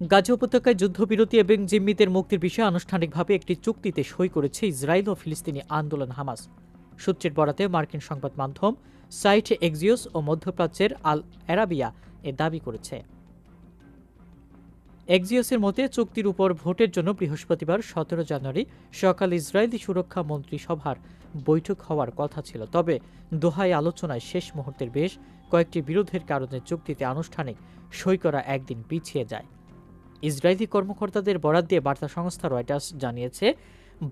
গাজা উপত্যকায় যুদ্ধবিরতি এবং জিম্মিদের মুক্তির বিষয়ে আনুষ্ঠানিকভাবে একটি চুক্তিতে সই করেছে ইসরায়েল ও ফিলিস্তিনি আন্দোলন হামাস। সূত্রের বরাতে মার্কিন সংবাদ মাধ্যম সাইট এক্সিওস ও মধ্যপ্রাচ্যের আল অ্যারাবিয়া এ দাবি করেছে। এক্সিওসের মতে, চুক্তির উপর ভোটের জন্য বৃহস্পতিবার সতেরো জানুয়ারি সকাল ইসরায়েলি সুরক্ষা মন্ত্রিসভার বৈঠক হওয়ার কথা ছিল। তবে দোহায় আলোচনায় শেষ মুহূর্তের বেশ কয়েকটি বিরোধের কারণে চুক্তিতে আনুষ্ঠানিক সই করা একদিন পিছিয়ে যায়। ইসরায়েলি কর্মকর্তাদের বরাদ দিয়ে বার্তা সংস্থা রয়টার্স জানিয়েছে,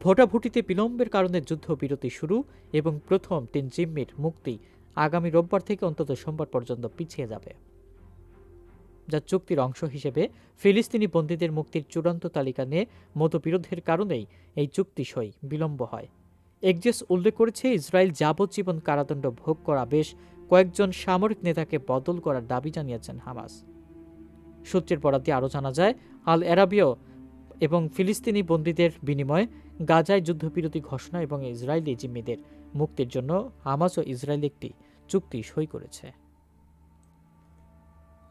ভোটাভুটিতে বিলম্বের কারণে যুদ্ধবিরতি শুরু এবং প্রথম তিন জিম্মির মুক্তি আগামী রোববার থেকে অন্তত সোমবার পর্যন্ত পিছিয়ে যাবে। যা চুক্তির অংশ হিসেবে ফিলিস্তিনি বন্দীদের মুক্তির চূড়ান্ত তালিকা নিয়ে মতবিরোধের কারণেই এই চুক্তি সই বিলম্ব হয়। একজেস উল্লেখ করেছে, ইসরায়েল যাবজ্জীবন কারাদণ্ড ভোগ করা বেশ কয়েকজন সামরিক নেতাকে বদল করার দাবি জানিয়েছেন হামাস। সূত্রের বরাদ্দে আরও জানা যায়, আল অ্যারাবিও এবং ফিলিস্তিনি বন্দীদের বিনিময়ে গাজায় যুদ্ধবিরতি ঘোষণা এবং ইসরায়েলি জিম্মিদের মুক্তির জন্য হামাস ও ইসরায়েল একটি চুক্তি সই করেছে।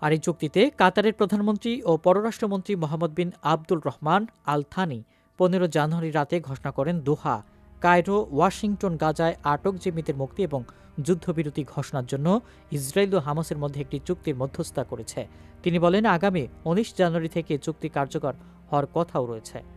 আর এই চুক্তিতে কাতারের প্রধানমন্ত্রী ও পররাষ্ট্রমন্ত্রী Mohammed bin Abdul Rahman Al Thani পনেরো জানুয়ারি রাতে ঘোষণা করেন, দোহা, কায়রো, ওয়াশিংটন, গাজায় আটক জিম্মিদের মুক্তি এবং যুদ্ধবিরতি ঘোষণার জন্য ইসরায়েল ও হামাসের মধ্যে একটি চুক্তির মধ্যস্থতা করেছে। তিনি বলেন, আগামী উনিশ জানুয়ারি থেকে চুক্তি কার্যকর হওয়ার কথাও রয়েছে।